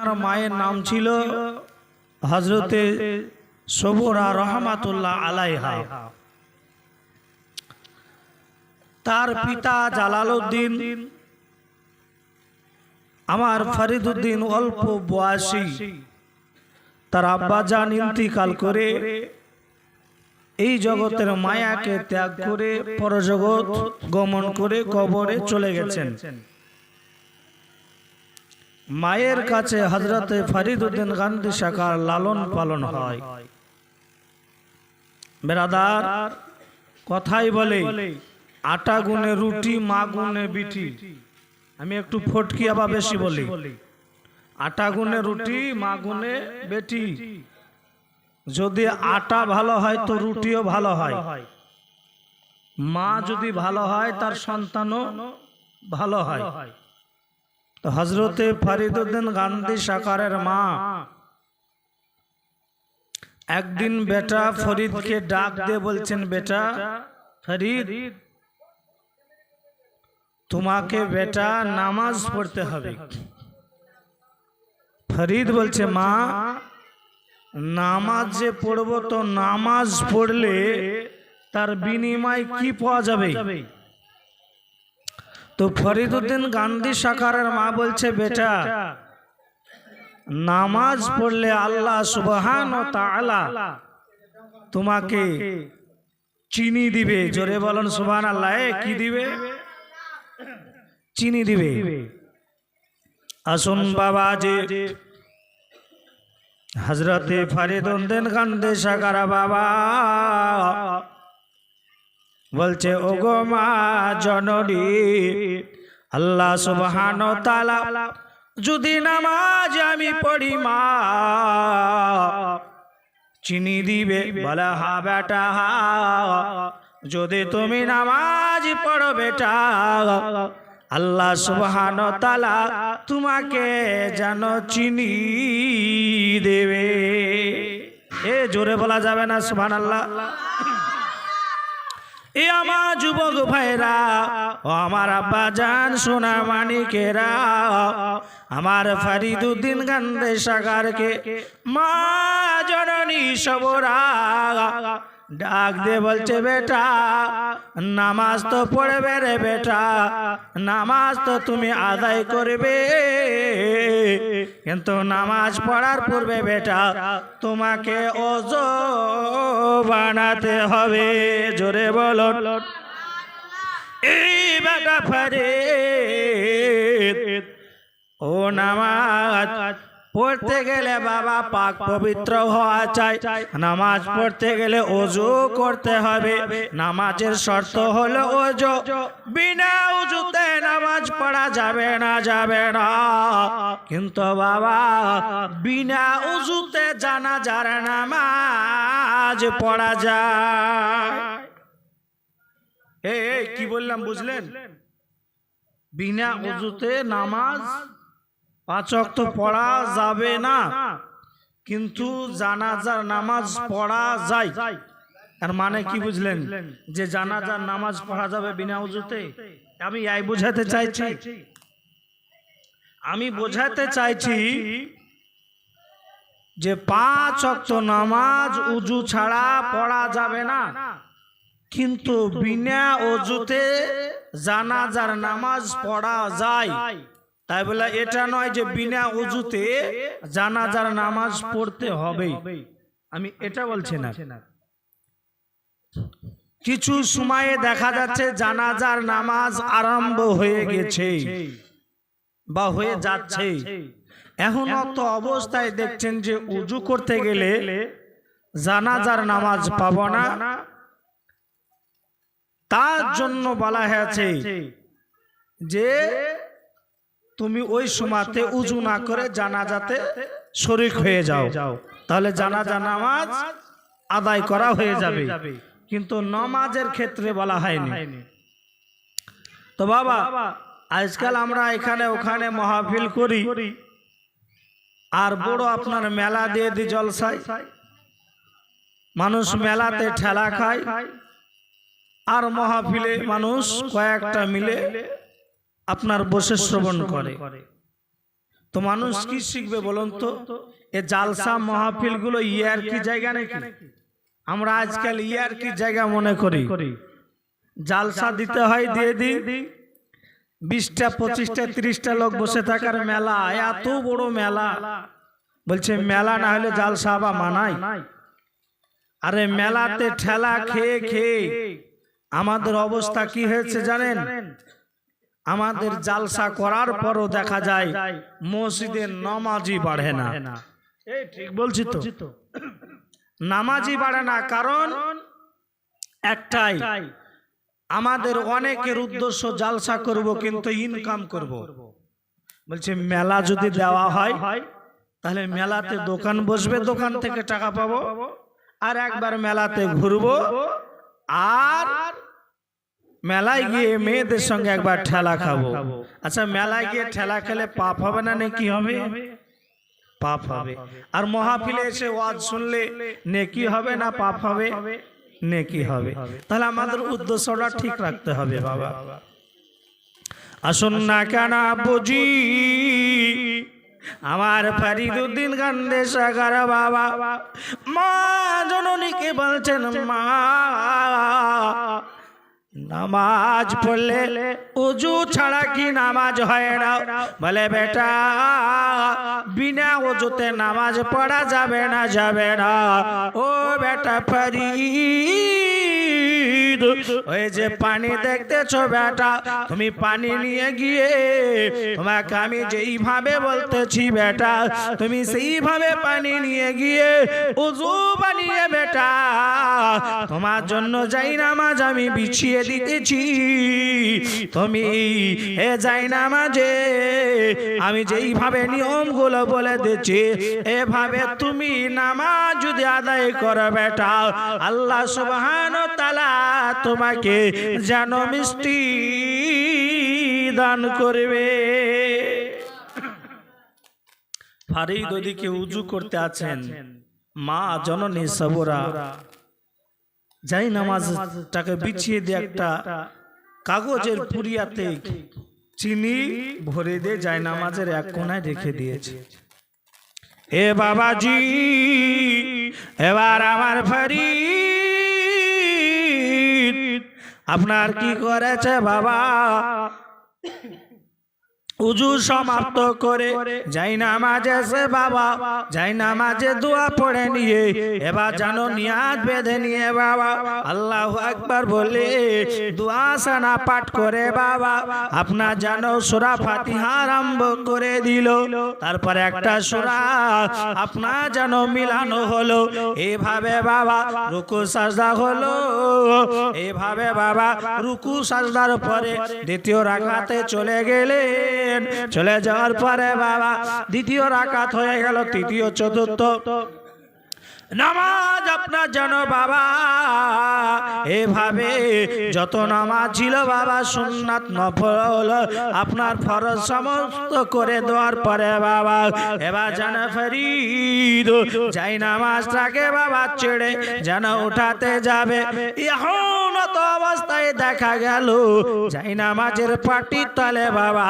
Inner মায়ের নাম ছিল হজরতে সবুরা রহমাতুল্লাহ আলাইহা। তার পিতা জালাল জালালউদ্দিন, আমার ফরিদুদ্দিন অল্প বয়সী। তার আব্বা যান ইন্তিকাল করে এই জগতের মায়াকে ত্যাগ করে পরজগৎ গমন করে কবরে চলে গেছেন। মায়ের কাছে হজরতে ফরিদুদ্দিন গান্ধী শাখার লালন পালন হয়। বেরাদার, কথাই বলে, আটা গুনে রুটি, মা গুনে বিটি। আমি একটু ফটকি আবার বেশি বলি। আটা গুনে রুটি, মা গুনে বেটি। যদি আটা ভালো হয় তো রুটিও ভালো হয়। মা যদি ভালো হয়, তার সন্তানও ভালো হয়। তো হজরতে ফরিদুদ্দিন গান্ধী সাকারের মা একদিন বেটা ফরিদকে ডাক দিয়ে বলছেন বেটা ফরিদ তোমাকে বেটা নামাজ পড়তে হবে। ফরিদ বলছে মা নামাজ যে পড়ব তো নামাজ পড়লে তার বিনিময় কি পাওয়া যাবে? তো ফরিদুদ্দিন গান্ধী সাকারের মা বলছে, বেটা, নামাজ পড়লে আল্লাহ সুবহান ও তাআলা তোমাকে চিনি দিবে। জোরে বলুন সুবহান আল্লাহ কি দিবে? চিনি দিবে। আসুন বাবা যে হজরতে ফরিদুদ্দিন গান্ধী সাকারা বাবা। বলছে ও গো মা জননী, আল্লাহ সুবহান তালা যদি নামাজ আমি পড়ি, মা, চিনি দিবে, বলে, হা, বেটা, হা, যদি তুমি নামাজ পড়ো, বেটা, আল্লাহ সুবহান তালা তোমাকে যেন চিনি দেবে। এ জোরে বলা যাবে না সুবহান আল্লাহ এ আমার যুবক ভাইরা, ও আমার আব্বা জান, সোনা মানিকেরা, আমার ফরিদুদ্দিন গান্ধে সাগারকে, মা জননী সবরা ডাক দে বলছে বেটা, নামাজ তো পড়বে রে বেটা, নামাজ তো তুমি আদায় করবে। কিন্তু নামাজ পড়ার পূর্বে বেটা, তোমাকে অজো বানাতে হবে। জোরে বলো। এই বেটা ফারে ও নামাজ পড়তে গেলে বাবা পাক পবিত্র হওয়া চাই। নামাজ পড়তে গেলে অজু করতে হবে। নামাজের শর্ত হলো অজু। বিনা উজুতে নামাজ পড়া যাবে না যাবে না। কিন্তু বাবা বিনা উজুতে জানা যার নামাজ পড়া যায়। এই এই, কি বললাম বুঝলেন? বিনা উজুতে নামাজ পাঁচ অক্ত পড়া যাবে না। কিন্তু জানাজার নামাজ পড়া যায়। আর মানে কি বুঝলেন? যে জানাজার নামাজ পড়া যাবে বিনা উজুতে আমি এই বোঝাতে চাইছি। আমি বোঝাতে চাইছি যে পাঁচ অক্ত নামাজ উজু ছাড়া পড়া যাবে না। কিন্তু বিনা অজুতে জানাজার নামাজ পড়া যায়। তাই বলে এটা নয় যে বিনা অজুতে জানাজার নামাজ পড়তে হবে। আমি এটা বলছি না। কিছু সময়ে দেখা যাচ্ছে জানাজার নামাজ আরম্ভ হয়ে গেছে বা হয়ে যাচ্ছে। এখন তো অবস্থায় দেখছেন যে উজু করতে গেলে জানাজার নামাজ পাব না। তার জন্য বলা হয়েছে যে তুমি ওই সময়তে উজু না করে জানাজাতে শরিক হয়ে যাও। যাও। তাহলে জানাজা নামাজ আদায় করা হয়ে যাবে। কিন্তু নমাজের ক্ষেত্রে বলা হয়নি। তো বাবা আজকাল আমরা এখানে ওখানে মহাফিল করি। আর বড় আপনার মেলা দিয়ে দি জলসায়। মানুষ মেলাতে ঠেলা খায়। আর মহাফিলে মানুষ কয়েকটা মিলে আপনার বসে শ্রবণ করে। তো মানুষ কি শিখবে বলুন তো? এ জালসা মাহফিলগুলো ইয়ার কি জায়গা নাকি? আমরা আজকাল ইয়ার কি জায়গা মনে করি। জালসা দিতে হয় দিয়ে দিই বিশটা পঁচিশটা তিরিশটা লোক বসে থাকার মেলা। এত বড় মেলা। বলছে মেলা না হলে জালসা বা মানাই আরে মেলাতে ঠেলা খেয়ে খেয়ে আমাদের অবস্থা কি হয়েছে জানেন? আমাদের জালসা করার পরও দেখা যায় মসজিদে নামাজি বাড়ে না। এই ঠিক বলছি তো। নামাজই বাড়ে না কারণ একটাই আমাদের অনেকের উদ্দেশ্য জালসা করব কিন্তু ইনকাম করব। বলছে মেলা যদি দেওয়া হয় তাহলে মেলাতে দোকান বসবে দোকান থেকে টাকা পাবো। আর একবার মেলাতে ঘুরবো। আর মেলায় গিয়ে মেয়েদের সঙ্গে একবার ঠেলা খাব। আচ্ছা মেলায় গিয়ে ঠেলা খেলে পাপ হবে না নাকি হবে? পাপ হবে। আর মহাফিলে এসে ওয়াজ শুনলে নেকি হবে না পাপ হবে? নেকি হবে? তাহলে আমাদের উদ্দেশ্যটা ঠিক রাখতে হবে বাবা। আসুন না কেন বুঝি। আমার ফরিদুদ্দিন গান্ধে সাগর বাবা। মা জননীকে বলছেন মা। নামাজ পড়লে উজু ছাড়া কি নামাজ হয় না? বলে বেটা বিনা উজুতে নামাজ পড়া যাবে না যাবে না। ও বেটা ফরিদ ওই যে পানি দেখতেছো বেটা, তুমি পানি নিয়ে গিয়ে তোমাকে আমি যেইভাবে বলতেছি বেটা, তুমি সেইভাবে পানি নিয়ে গিয়ে উজু বানিয়ে বেটা, তোমার জন্য যাই নামাজ আমি বিছিয়ে দিতেছি। তুমি এ যাই নামাজে আমি যেইভাবে নিয়মগুলো বলে দিচ্ছি, এভাবে তুমি নামাজ যদি আদায় করো বেটা, আল্লাহ সুবহান তালা তোমাকে যেন মিষ্টি দান করবে। ফারিদ ওদিকে উজু করতে আছেন। মা জননী সবরা। যাই নামাজটাকে বিছিয়ে দিয়ে একটা কাগজের পুরিয়াতে চিনি ভরে দিয়ে যাই নামাজের এক কোনায় রেখে দিয়েছে। এ বাবাজি এবার আমার ফারি আপনার কি করেছে বাবা? উজু সমাপ্ত করে, যাই নামাজে সে বাবা, যাই নামাজে দোয়া পড়ে নিয়ে, এবার জানো নিয়াজ বেঁধে নিয়ে বাবা, আল্লাহ একবার বলে, দোয়া সানা পাঠ করে বাবা, আপনার জানো সুরা ফাতিহা আরম্ভ করে দিল, তারপরে একটা সুরা আপনার যেন মিলানো হলো, এভাবে বাবা রুকু সাজদা হলো, এভাবে বাবা রুকু সাজদার পরে দ্বিতীয় রাখাতে চলে গেলেন চলে যাওয়ার পরে বাবা দ্বিতীয় রাকাত হয়ে গেল তৃতীয় চতুর্থ। নামাজ আপনার যেন বাবা। এভাবে যত নামাজ ছিল বাবা, সুন্নাত নফল আপনার ফরজ সমস্ত করে দেওয়ার পরে বাবা, এবার যেন ফরিদ যাই নামাজটাকে বাবা ছেড়ে যেন উঠাতে যাবে। এখন তো অবস্থায় দেখা গেল, যাই নামাজের পাটি তলে বাবা,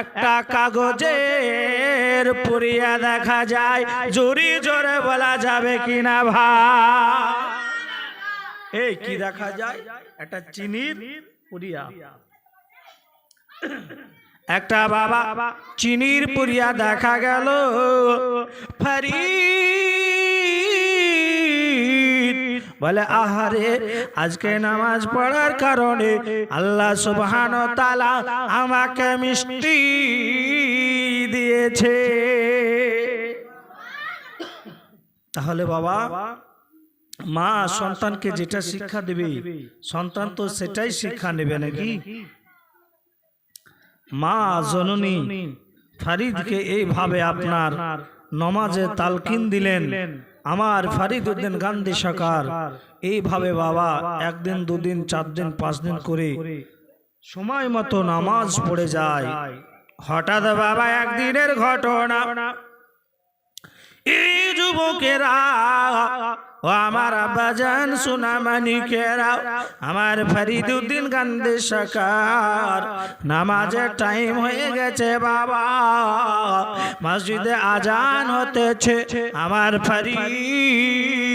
একটা কাগজের পুরিয়া দেখা যায়। জোরি জোরে বলা যাবে কিনা ভাই এই কি দেখা যায়? একটা চিনির পুরিয়া। একটা বাবা চিনির পুরিয়া দেখা গেল। ফরিদ বলে আহারে আজকে নামাজ পড়ার কারণে আল্লাহ সুবহান তালা আমাকে মিষ্টি দিয়েছে। তাহলে বাবা মা সন্তানকে যেটা শিক্ষা দেবে সন্তান তো সেটাই শিক্ষা নেবে নাকি? মা জননী ফারিদকে এইভাবে আপনার নমাজে তালকিন দিলেন। আমার ফারিদ উদ্দিন গান্ধী সরকার এইভাবে বাবা একদিন দুদিন চার দিন পাঁচ দিন করে সময় মতো নামাজ পড়ে যায়। হঠাৎ বাবা একদিনের ঘটনা। এই যুবকেরা, ও আমার আব্বাজান, সোনামানিকেরা, আমার ফরিদুদ্দিন গান্ধী সরকার, নামাজের টাইম হয়ে গেছে বাবা। মসজিদে আজান হতেছে, আমার ফরিদ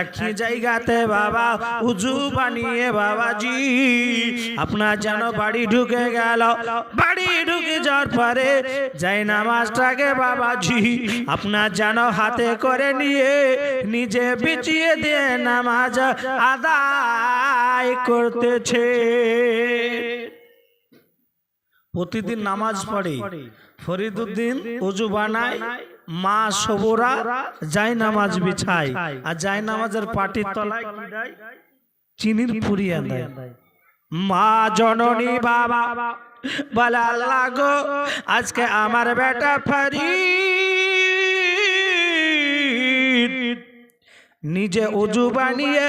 একই জায়গাতে বাবা, উজু বানিয়ে বাবাজি। আপনার যেন বাড়ি ঢুকে গেল। বাড়ি ঢুকে যাওয়ার পরে যাই নামাজটাকে বাবাজি, আপনার যেন হাতে করে নিয়ে নিজে বিছিয়ে দিয়ে নামাজ আদায় করতেছে। প্রতিদিন নামাজ পড়ে। ফরিদুদ্দিন উজু বানায়। মা সবরা যাই নামাজ বিছায় আর যাই নামাজের পাটির তলায়? চিনির পুরিয়া দেয় মা জননী বাবা বলে, আল্লাহ গো, আজকে আমার বেটা ফরিদ নিজে উজু বানিয়ে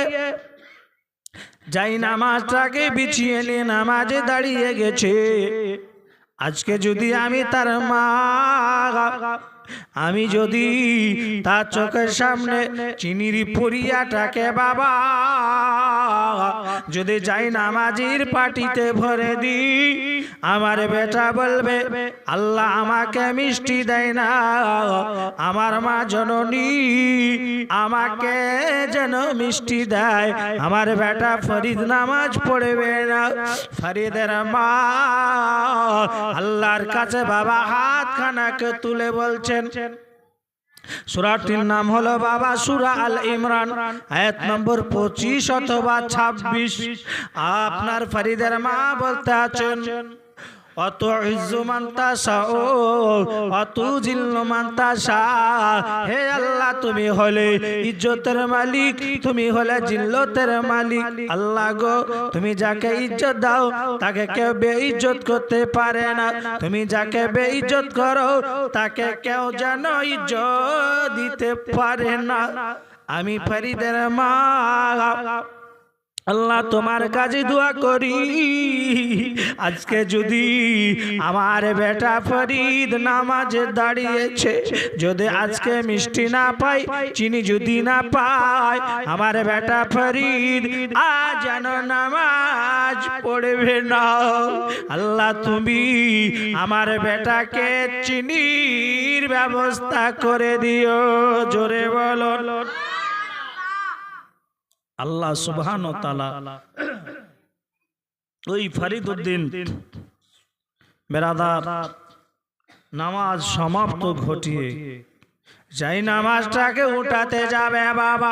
যাই নামাজটাকে বিছিয়ে নিয়ে নামাজে দাঁড়িয়ে গেছে আজকে যদি আমি তার মা আমি যদি তার চোখের সামনে চিনির পুরিয়াটাকে বাবা যদি যাই নামাজির পাটিতে ভরে দি আমার বেটা বলবে আল্লাহ আমাকে মিষ্টি দেয় না আমার মা জননী আমাকে যেন মিষ্টি দেয় আমার বেটা ফরিদ নামাজ পড়বে না ফরিদের মা আল্লাহর কাছে বাবা হাত খানাকে তুলে বলছেন সুরাটির নাম হলো বাবা সুরা আল ইমরান আয়াত নম্বর পঁচিশ অথবা ছাব্বিশ। আপনার ফরিদের মা বলতে আছেন অত ইজ্জু মান্তাসা ও অত জিল্লু মান্তাসা হে আল্লাহ, তুমি হলে ইজ্জতের মালিক, তুমি হলে জিল্লতের মালিক। আল্লাহ গো, তুমি যাকে ইজ্জত দাও, তাকে কেউ বেইজ্জত করতে পারে না। তুমি যাকে বেইজ্জত করো, তাকে কেউ যেন ইজ্জত দিতে পারে না। আমি ফরিদের মা আল্লাহ তোমার কাছে দোয়া করি। আজকে যদি আমার বেটা ফরিদ নামাজে দাঁড়িয়েছে যদি আজকে মিষ্টি না পাই চিনি যদি না পাই আমার বেটা ফরিদ আজ যেন নামাজ পড়বে না। আল্লাহ তুমি আমার বেটাকে চিনির ব্যবস্থা করে দিও জোরে বলো আল্লাহ সুবহান তালা ওই ফরিদুদ্দিন বেরাদার নামাজ সমাপ্ত ঘটিয়ে যাই নামাজটাকে উঠাতে যাবে বাবা,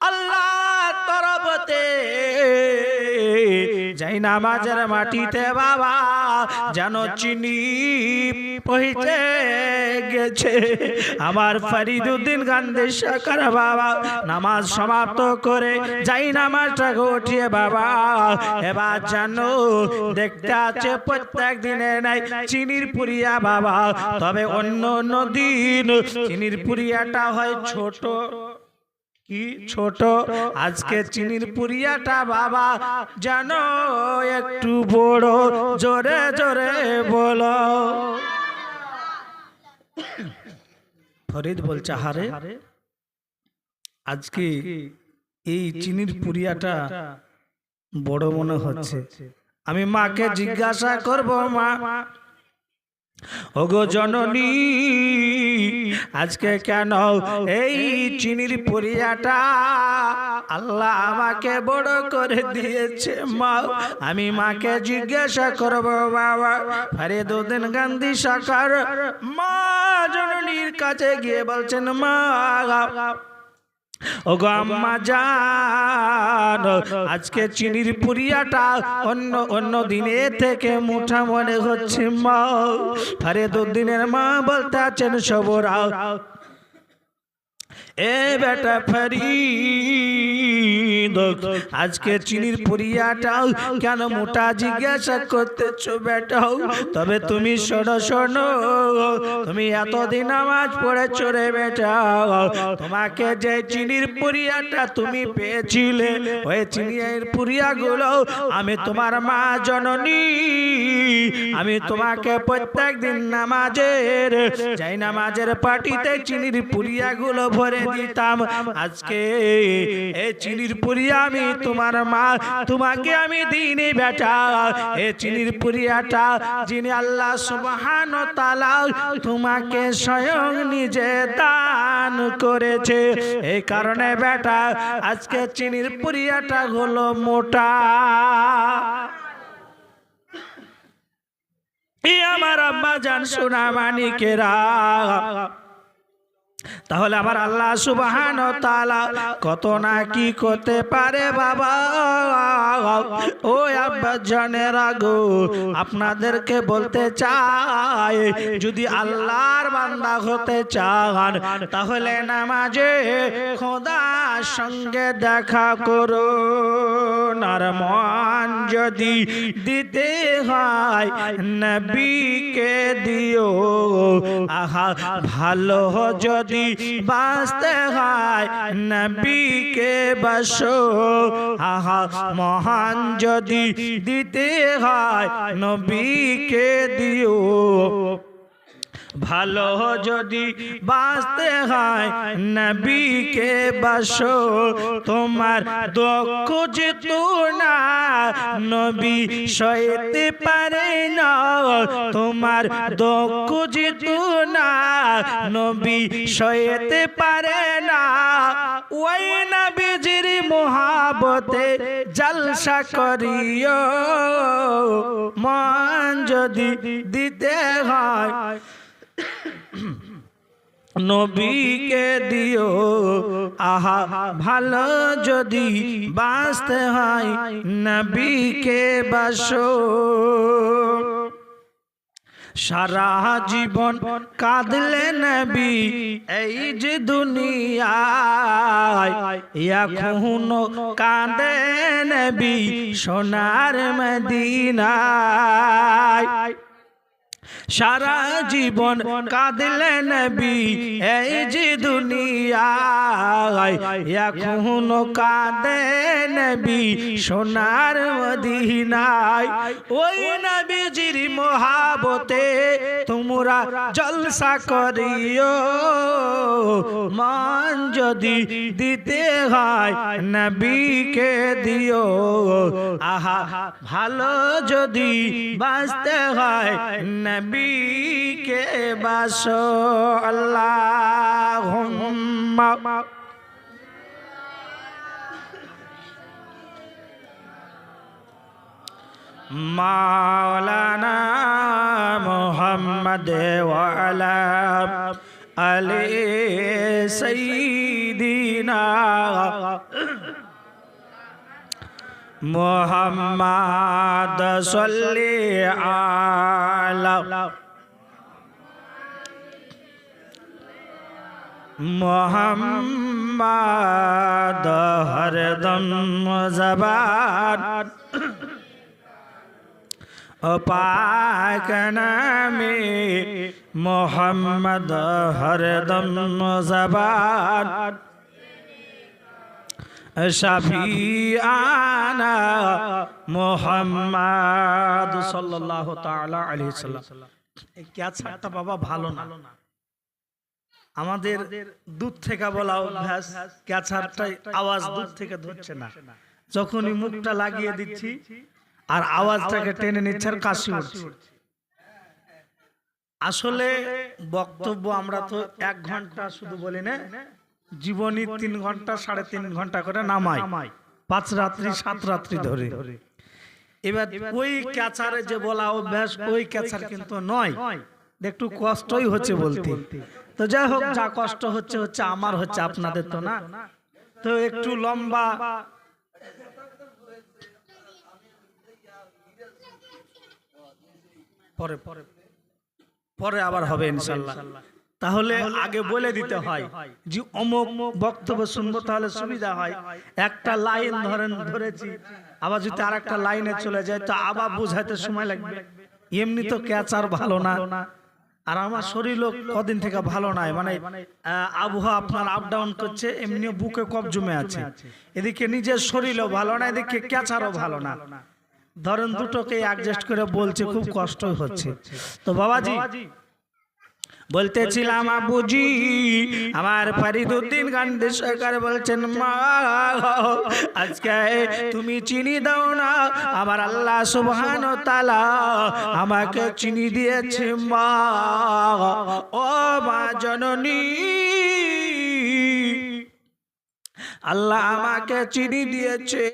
আল্লাহ তরফতে যাই নামাজের মাটিতে বাবা, যেন চিনি পৌঁছে গেছে। আমার ফরিদুদ্দিন গান্ধী সরকার বাবা, নামাজ সমাপ্ত করে যাই নামাজটাকে উঠিয়ে বাবা, এবার জানো দেখতে আছে প্রত্যেক দিনে নাই চিনির পুরিয়া বাবা। তবে অন্য অন্য দিন চিনির পুরিয়াটা হয় ছোট। কি ছোট? আজকে চিনির পুরিয়াটা বাবা জানো একটু বড় জোরে জোরে বলো। ফরিদ বলছে হারে আজকে এই চিনির পুরিয়াটা বড় মনে হচ্ছে। আমি মাকে জিজ্ঞাসা করব মা। ওগো জননী আজকে কেন এই চিনির পরিয়াটা আল্লাহ আমাকে বড় করে দিয়েছে, মা। আমি মাকে জিজ্ঞাসা করব, বাবা। আরে দুদিন গান্ধী সাকার মা জননীর কাছে গিয়ে বলছেন, মা ওগো আম্মা জান আজকে চিনির পুরিয়াটা অন্য অন্য দিনে থেকে মুঠা মনে হচ্ছে মা। আরে দুদিনের মা বলতে আছেন সবরা এ বেটা ফরি আজকে চিনির পুরিয়াটাও কেন মোটা জিজ্ঞাসা করতেছো বেটাও তবে তুমি শোনো শোনো তুমি এতদিন নামাজ পড়েছো রে বেটাও তোমাকে যে চিনির পুরিয়াটা তুমি পেয়েছিলে ওই চিনির পুরিয়াগুলো আমি তোমার মা জননী। আমি তোমাকে প্রত্যেক দিন নামাজের যাই নামাজের পার্টিতে চিনির পুরিয়াগুলো ভরে দিতাম। আজকে এই চিনির পুরিয়া আমি তোমার মা, তোমাকে আমি দিইনি বেটা। এ চিনির পুরিয়াটা যিনি আল্লাহ সুবহান তোমাকে স্বয়ং নিজে দান করেছে। এই কারণে বেটা, আজকে চিনির পুরিয়াটা হলো মোটা। আমার আম্মা জান সোনা মানিকেরা তাহলে আমার আল্লাহ সুবহান তাআলা কত না কি করতে পারে বাবা? ও আব্বা জানেরা গো, আপনাদেরকে বলতে চাই, যদি আল্লাহর বান্দা হতে চান, তাহলে নামাজে খোদার সঙ্গে দেখা করো। আর মন যদি দিতে হয়, নবীকে দিও। আহা ভালো যদি বাঁচতে হয় নবীকে বাস। আহা মহান যদি দিতে হয় নবীকে দিও। ভালো যদি বাঁচতে হয় নবীকে বাসো, তোমার দুঃখ যেত না, নবী সইতে পারে না, তোমার দুঃখ যেত না, নবী সইতে পারে না। ওই নবীজির মহাবতে জলসা করিও, মন যদি দিতে হয় নবীকে দিও। আহা, ভালো যদি বাঁচতে হয় নবীকে বাসো। সারা জীবন কাঁদলে নবী এই যে দুনিয়ায়, এখনও কাঁদে নবী সোনার মদিনায়। সারা জীবন কাঁদলে নবী, এই যে দুনিয়ায় এখনও কাঁদে নবী সোনার মদিনায়। ওই নবীজির মহাবতে তোমরা জলসা করিও, মান যদি দিতে হয় নবীকে দিও। আহা, ভালো যদি বাঁচতে হয় নবীকে বাসো আল্লাহ মাওলানা মোহাম্মদ ওয়ালা আলে সঈদিনা মোহাম্মদ সল্লি আলা মোহাম্মদ হরদম জবান। পাক নামে মোহাম্মদ হরদম জবান। সাল্লাল্লাহু তাআলা আলাইহি সাল্লাম। এই বাবা ভালো না। আমাদের দূর থেকে বলা অভ্যাস ক্যাচারটাই আওয়াজ দূর থেকে ধরছে না। যখনই মুখটা লাগিয়ে দিচ্ছি, আর আওয়াজটাকে টেনে নিচ্ছে আর কাশি উঠছে। আসলে বক্তব্য আমরা তো এক ঘণ্টা শুধু বলি না জীবনী তিন ঘণ্টা, সাড়ে তিন ঘণ্টা করে নামাই। পাঁচ রাত্রি, সাত রাত্রি ধরে। এবার ওই ক্যাচারে যে বলা অভ্যাস, ওই ক্যাচার কিন্তু নয়। একটু কষ্টই হচ্ছে বলতে। তো যাই হোক, যা কষ্ট হচ্ছে হচ্ছে আমার হচ্ছে, আপনাদের তো না। তো একটু লম্বা। পরে পরে পরে আবার হবে ইনশাল্লাহ। তাহলে আগে বলে দিতে হয় যে অমুক বক্তব্য শুনব তাহলে সুবিধা হয়। একটা লাইন ধরেন ধরেছি। আবার যদি আর একটা লাইনে চলে যায় তো আবার বোঝাইতে সময় লাগবে। এমনি তো ক্যাচার ভালো না। আর আমার শরীরও কদিন থেকে ভালো নাই। মানে আবহাওয়া আপনার আপ ডাউন করছে এমনিও বুকে কব জমে আছে। এদিকে নিজের শরীরও ভালো না এদিকে ক্যাচারও ভালো না। ধরেন দুটোকে অ্যাডজাস্ট করে বলছে খুব কষ্ট হচ্ছে। তো বাবাজি বলতেছিলাম আবুজি আমার ফরিদুদ্দিন গান্ধী সরকার বলছেন মা আজকে তুমি চিনি দাও না আমার আল্লাহ সুবহান তালা আমাকে চিনি দিয়েছে মা ও মা জননী আল্লাহ আমাকে চিনি দিয়েছে